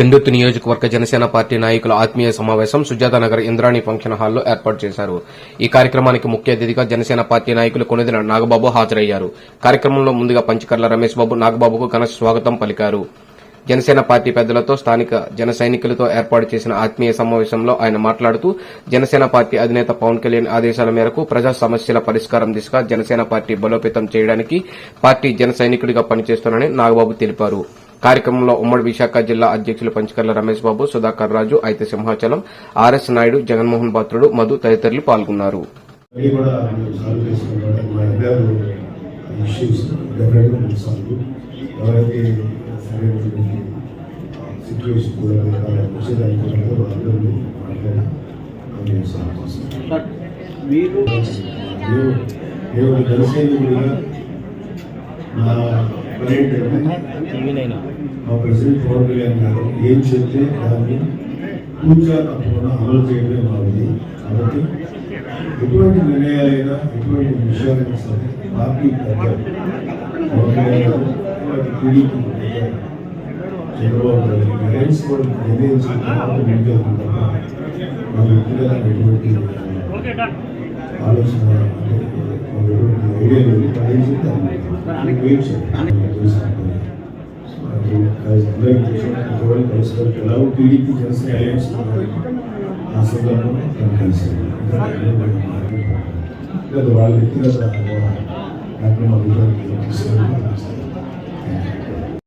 పెందుర్తి నియోజకవర్గ జనసేన పార్టీ నాయకుల ఆత్మీయ సమావేశం సుజాతానగర్ ఇంద్రాణి ఫంక్షన్ హాల్లో ఏర్పాటు చేశారు. ఈ కార్యక్రమానికి ముఖ్య అతిథిగా జనసేన పార్టీ నాయకులు కొనిదిన నాగబాబు హాజరయ్యారు. కార్యక్రమంలో ముందుగా పంచకర్ల రమేష్ బాబు నాగబాబుకు ఘన స్వాగతం పలికారు. జనసేన పార్టీ పెద్దలతో స్థానిక జన సైనికులతో ఏర్పాటు చేసిన ఆత్మీయ సమావేశంలో ఆయన మాట్లాడుతూ జనసేన పార్టీ అధినేత పవన్ కళ్యాణ్ ఆదేశాల మేరకు ప్రజా సమస్యల పరిష్కారం దిశగా జనసేన పార్టీ బలోపేతం చేయడానికి పార్టీ జన సైనికుడిగా పనిచేస్తున్నానని నాగబాబు తెలిపారు. కార్యక్రమంలో ఉమ్మడి విశాఖ జిల్లా అధ్యక్షులు పంచకర్ల రమేష్ బాబు సుధాకర్ రాజు అయితే సింహాచలం ఆర్ఎస్ నాయుడు జగన్మోహన్ పాత్రుడు మధు తదితరులు పాల్గొన్నారు. మీరు జనసైనికుడిగా నా మా ప్రెసిడెంట్ పవన్ కళ్యాణ్ గారు ఏం చెప్తే దాన్ని పూర్తిగా తప్పకుండా అమలు చేయడమే మా విధి కాబట్టి ఎటువంటి నిర్ణయాలైనా ఎటువంటి విషయాలైనా సరే పార్టీ పవన్ కళ్యాణ్ గారు టీడీపీ చంద్రబాబు గారు గైడెన్స్ కూడా నిర్ణయించిన తర్వాత ముందుకెళ్తుంది తప్ప మా వ్యక్తిగత ఎటువంటి ఆలోచన కానీ ఏం చెప్తే అది వెయిట్ టీడీపీ జనసేన అలయన్స్ ఆ సందర్భంలో తను వాళ్ళ వ్యక్తిగత కార్యక్రమాలు